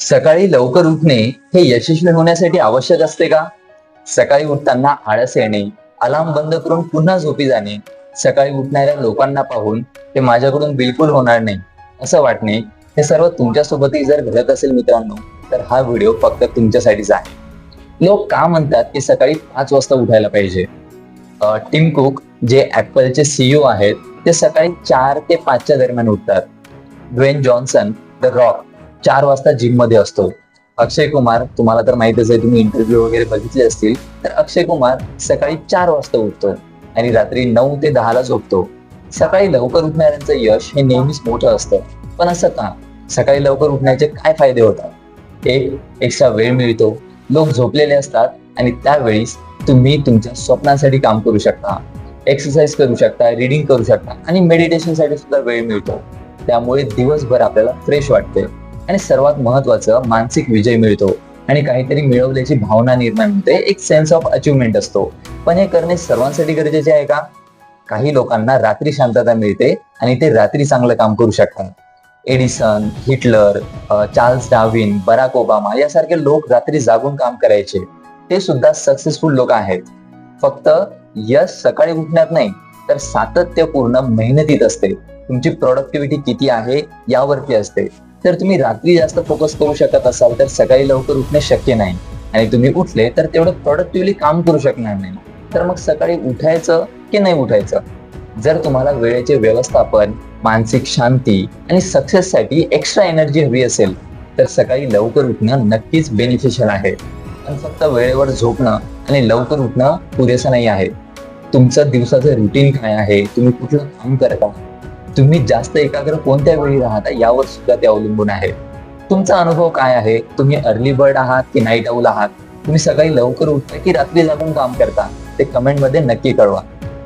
सकाळी लवकर उठणे हे यशस्वी होण्यासाठी आवश्यक असते का? सकाळी उठताना आळस येणे अलार्म बंद करून पुन्हा झोपी जाणे सकाळी उठणाऱ्या लोकांना पाहून ते माझ्याकडून बिलकुल होणार नाही असं वाटणे हे सर्व तुमच्यासोबतही जर घडत असेल मित्रांनो तर हा व्हिडिओ फक्त तुमच्यासाठीच आहे. लोक का म्हणतात की सकाळी पाच वाजता उठायला पाहिजे? टिम कुक जे ऍपलचे सीईओ आहेत ते सकाळी चार ते पाचच्या दरम्यान उठतात. ड्वेन जॉन्सन द रॉक चार वाजता जिममध्ये असतो. अक्षय कुमार तुम्हाला तर माहितच आहे तुम्ही इंटरव्ह्यू वगैरे बघितले असतील तर अक्षय कुमार सकाळी चार वाजता उठतो आणि रात्री नऊ ते दहाला झोपतो. सकाळी लवकर उठणाऱ्यांचं यश हे नेहमीच मोठं असतं. पण असं का? सकाळी लवकर उठण्याचे काय फायदे होतात? एक एक्स्ट्रा वेळ मिळतो. लोक झोपलेले असतात आणि त्यावेळीस तुम्ही तुमच्या स्वप्नांसाठी काम करू शकता. एक्सरसाइज करू शकता रिडिंग करू शकता आणि मेडिटेशनसाठी सुद्धा वेळ मिळतो. त्यामुळे दिवसभर आपल्याला फ्रेश वाटते आणि सर्वात महत्वाचं मानसिक विजय मिळतो. आणि काहीतरी मिळवल्याची भावना निर्माण होते. एक सेन्स ऑफ अचिव्हमेंट असतो. पण हे करणे सर्वांसाठी गरजेचे आहे का? काही लोकांना रात्री शांतता मिळते आणि ते रात्री चांगलं काम करू शकतात. Edison Hitler Charles Darwin Barack Obama यासारखे लोक रात्री जागून काम करायचे. ते सुद्धा सक्सेसफुल लोक आहेत. फक्त यश सकाळी उठण्यात नाही तर सातत्यपूर्ण मेहनतीत असते. तुमची प्रोडक्टिव्हिटी किती आहे यावरती असते. तर तुम्ही रात्री जास्त फोकस करू शकत असाल तर सकाळी लवकर उठणे शक्य नाही. आणि तुम्ही उठले तर तेवढं प्रोडक्टिव्हली काम करू शकणार नाही. तर मग सकाळी उठायचं की नाही उठायचं? जर तुम्हाला वेळेचे व्यवस्थापन मानसिक शांती आणि सक्सेससाठी एक्स्ट्रा एनर्जी हवी असेल तर सकाळी लवकर उठणं नक्कीच बेनिफिशियल आहे. पण फक्त वेळेवर झोपणं आणि लवकर उठणं पुरेसं नाही आहे. तुमचं दिवसाचं रुटीन काय आहे? तुम्ही कुठलं काम करता? तुम्ही जास्त एकाग्र कोणत्या वेळी राहता यावर सुद्धा ते अवलंबून आहे. तुमचा अनुभव काय आहे? तुम्ही अर्ली बर्ड आहात की नाईट आऊल आहात? तुम्ही सकाळी लवकर उठता की रात्री जागून काम करता? ते कमेंटमध्ये नक्की कळवा.